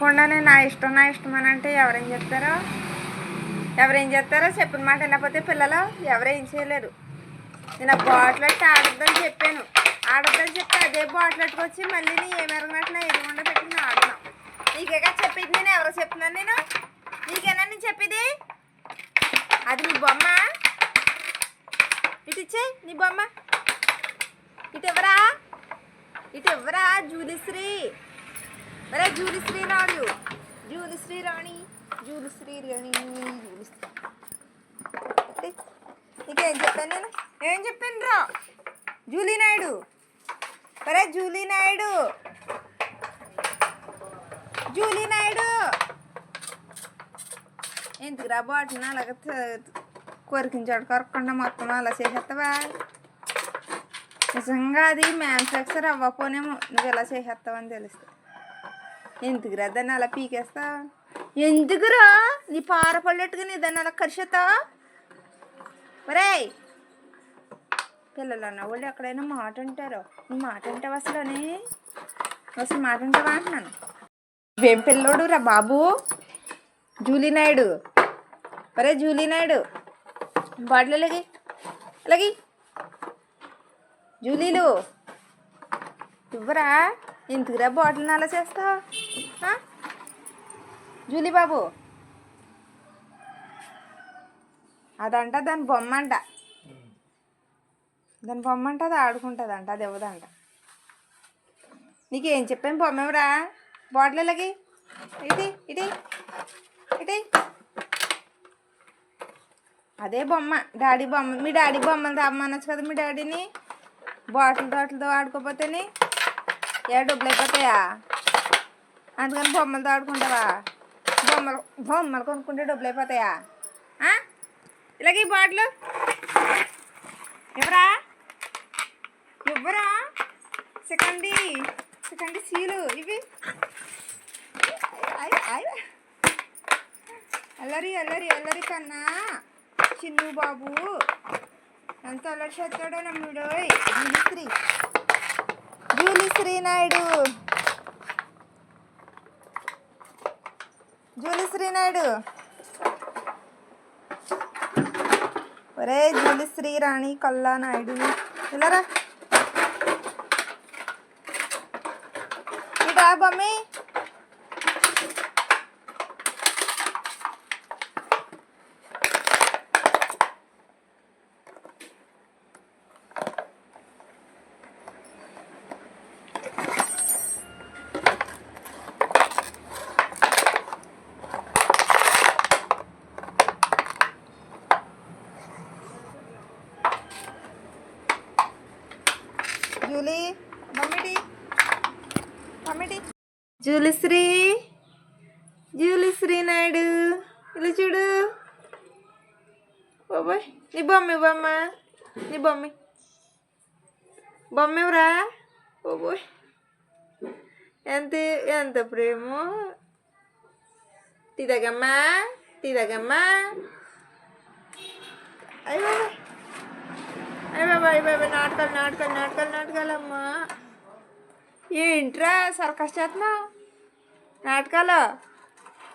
కొండానే నా ఇష్టం నా ఇష్టం అని అంటే ఎవరేం చెప్తారో? ఎవరేం చెప్తారో చెప్పిన మాట వినకపోతే పిల్లలు ఎవరేం చేయలేరు. నేను ఆ బాటిలెట్ ఆడొద్దని చెప్పాను. ఆడొద్దని చెప్తే అదే బాటిలెట్కి వచ్చి మళ్ళీ నీ ఏ మెరగనట్టు ఎదుగుండా పెట్టి ఆడుతున్నాం. నీకేగా చెప్పేది నేను ఎవరో చెప్తున్నాను నేను? నీకేనా నేను చెప్పేది? అది నీ బొమ్మ? ఇటు ఇచ్చే నీ బొమ్మ. ఇటు ఎవరా ఇటు ఎవరా జూలిశ్రీ? మరే జూలి శ్రీరాణి జూలి రాణి జూలి రాణి జూలి అంటే నీకేం చెప్పాను నేను ఏం చెప్పాను రా జూలీ నాయుడు మరే జూలీ నాయుడు జూలీ నాయుడు ఎందుకురా బాటిల్ అలాగ కొరికించాడు కొరకుండా మొత్తం అలా చేసేస్తావా నిజంగా అది మ్యానుఫ్యాక్చర్ అవ్వకపోనేమో నువ్వు ఇలా చేసేస్తావని తెలుస్తుంది ఎందుకురా దాన్ని అలా పీకేస్తా? ఎందుకురా? నీ పార పడేట్టుగా నీ దాన్ని అలా కరిచేస్తావా మరేయ్ పిల్లలు అన్న వాళ్ళు ఎక్కడైనా మాట అంటారు. నువ్వు మాట అంటావు అసలుని అసలు మాట అంటావా అంటున్నాను. ఏం పిల్లోడు రా బాబు? జూలీ నాయుడు. మరే జూలీ నాయుడు. బాటిల్ అలాగే. అలాగే. జూలీలు. ఇవ్వరా? ఎందుకురా బాటిల్ని అలా చేస్తావు జూలీ బాబు అదంట దాని బొమ్మ అంట దాని బొమ్మ అంట అది ఆడుకుంటుందంట అది ఇవ్వదంట. నీకేం చెప్పాను బొమ్మ ఎవరా బాటిల్ ఇలాగి ఇటీ ఇటీ ఇటీ. అదే బొమ్మ. డాడీ బొమ్మ మీ డాడీ బొమ్మలు తెమ్మనొచ్చు కదా మీ డాడీని? బాటిల్ తోటలతో ఆడుకోపోతేనే. ఏ డబ్బులు అయిపోతాయా? అందుకని బొమ్మలతో ఆడుకుంటావా బొమ్మలు బొమ్మలు కొనుక్కుంటే డబ్బులు అయిపోతాయా? ఆ? ఇలాగే ఈ బాటిల్? ఎవరా ఎవరా సెకండి సెకండి సీలు ఇవి. అయ్, అల్లరి అల్లరి అల్లరి కన్నా చిన్ను బాబు. ఎంత అల్లరి చేస్తాడో నమ్ముడు మిస్త్రీ శ్రీనాయుడు. జూలి శ్రీనాయుడు. నాయుడు ఒరే జూలిశ్రీ రాణి కల్లా నాయుడు. ఇలారా ఇటా బొమ్మి. జూలీ. మమ్మీటి. మమ్మీటి. జూలిశ్రీ జూలిశ్రీ నాయుడు. ఇలా చూడు. బాబాయ్ నీ బొమ్మ బొమ్మ. నీ బొమ్మ. బొమ్మ ఎవరా? బాబోయ్ ఎంత ఎంత ప్రేమో. తీదగమ్మా తీదగమ్మా అయ్యో. అయ్య బాబా అయ్య బాబా నాటకాలు నాటకాలు నాటకాలు నాటకాలమ్మా ఏంట్రా సర్కస్ చేస్తున్నావు? నాటకాలు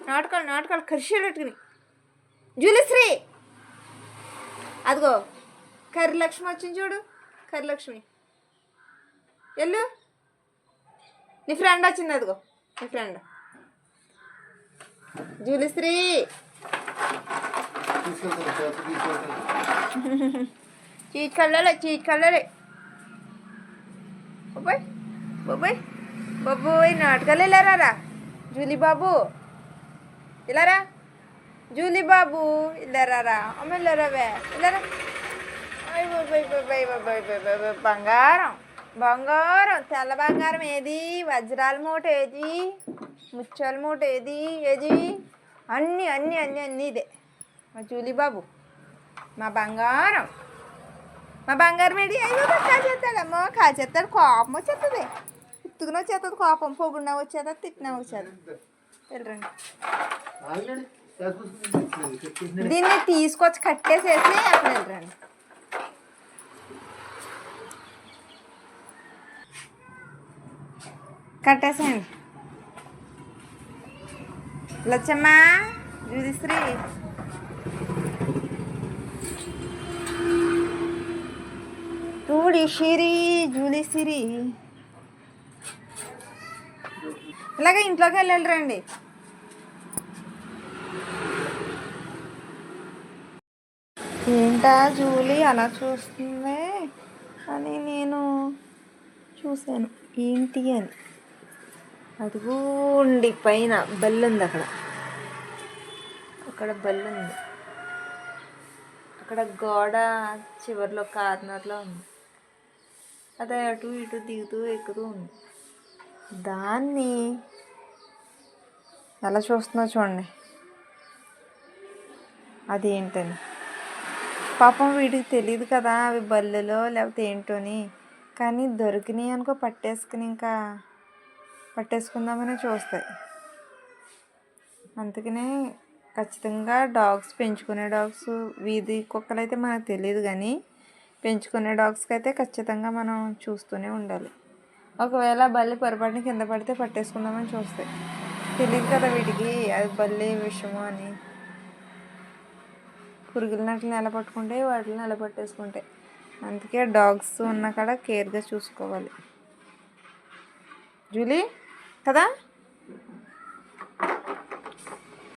నాటకాలు నాటకాలు కరిసేటట్టుకుని జూలిశ్రీ అదిగో కర్రీలక్ష్మి వచ్చింది చూడు కర్రీలక్ష్మి. వెళ్ళు నీ ఫ్రెండ్ వచ్చింది అదిగో నీ ఫ్రెండ్. జూలిశ్రీ చీజ్ కళ్ళలే చీజ్ కళ్ళలే బాబాయ్ బాబాయ్ బాబోయ్ నాటకాలు వెళ్ళారా జూలీ బాబు ఇలారా జూలీ బాబు ఇల్లరారా అమ్మ ఇల్లరావే ఇల్లరా అయ్ బాబాయ్ బాబాయ్ బాబాయ్ బంగారం బంగారం తెల్ల బంగారం ఏది వజ్రాల మూట ఏది ముత్యాల మూట ఏది ఏది అన్నీ అన్నీ అన్నీ అన్నీ ఇదే మా జూలీ బాబు మా బంగారం మా బంగారం ఏడి? అయ్యో కాచేస్తాడమ్మో కాచేస్తాడు కోపం వచ్చేస్తుంది. ఉత్తుకున వచ్చేస్తుంది కోపం పొగుడినా వచ్చేదా తిట్టినా వచ్చేది? వెళ్ళరండి. దీన్ని తీసుకొచ్చి కట్టేసేసి అక్కడ వెళ్ళరండి. కట్టేసేయండి. లచ్చమ్మ జూదిశ్రీ టూడి సిరి జూలి సిరి. ఇలాగే ఇంట్లోకి వెళ్ళాలి రండి. ఏంటా జూలీ అలా చూస్తుంది అని నేను చూశాను. ఏంటి అని? అదిగోండి పైన బెల్ ఉంది అక్కడ. అక్కడ బెల్ ఉంది అక్కడ గోడ చివరిలో కార్నర్లో ఉంది. అది అటు ఇటు దిగుతూ ఎక్కుతూ ఉంది. దాన్ని ఎలా చూస్తుందో చూడండి. అదేంటని. పాపం వీడికి తెలియదు కదా అవి బల్లెలో లేకపోతే ఏంటోని. కానీ దొరికినాయి అనుకో పట్టేసుకుని ఇంకా పట్టేసుకుందామని చూస్తాయి. అందుకనే ఖచ్చితంగా డాగ్స్ పెంచుకునే డాగ్స్ వీధి కుక్కలు అయితే మనకు తెలియదు కానీ పెంచుకునే డాగ్స్కి అయితే ఖచ్చితంగా మనం చూస్తూనే ఉండాలి. ఒకవేళ బల్లి పొరపాటున కింద పడితే పట్టేసుకుందామని చూస్తాయి. తెలియదు కదా వీటికి అది బల్లి విషము అని. పురుగుల నట్లు నెల పట్టుకుంటే వాటిని నెల పట్టేసుకుంటాయి అందుకే డాగ్స్ ఉన్న కాడ కేర్గా చూసుకోవాలి. జూలీ? కదా?